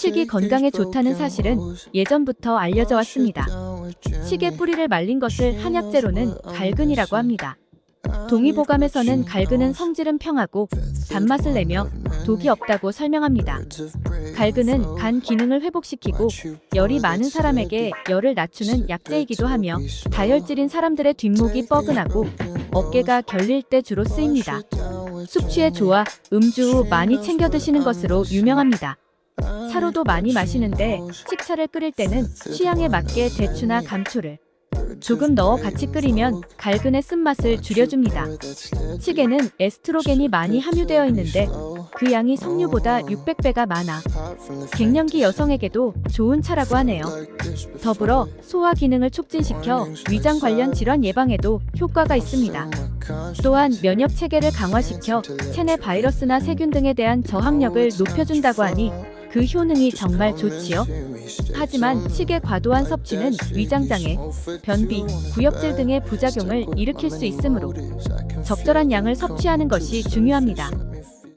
칡이 건강에 좋다는 사실은 예전부터 알려져 왔습니다. 칡의 뿌리를 말린 것을 한약재로는 갈근이라고 합니다. 동의보감에서는 갈근은 성질은 평하고 단맛을 내며 독이 없다고 설명합니다. 갈근은 간 기능을 회복시키고 열이 많은 사람에게 열을 낮추는 약재이기도 하며 다혈질인 사람들의 뒷목이 뻐근하고 어깨가 결릴 때 주로 쓰입니다. 숙취에 좋아 음주 후 많이 챙겨 드시는 것으로 유명합니다. 차로도 많이 마시는데 식차를 끓일 때는 취향에 맞게 대추나 감초를 조금 넣어 같이 끓이면 갈근의 쓴맛을 줄여줍니다. 칡에는 에스트로겐이 많이 함유되어 있는데 그 양이 석류보다 600배가 많아 갱년기 여성에게도 좋은 차라고 하네요. 더불어 소화 기능을 촉진시켜 위장 관련 질환 예방에도 효과가 있습니다. 또한 면역 체계를 강화시켜 체내 바이러스나 세균 등에 대한 저항력을 높여준다고 하니 그 효능이 정말 좋지요. 하지만 칡의 과도한 섭취는 위장장애, 변비, 구역질 등의 부작용을 일으킬 수 있으므로 적절한 양을 섭취하는 것이 중요합니다.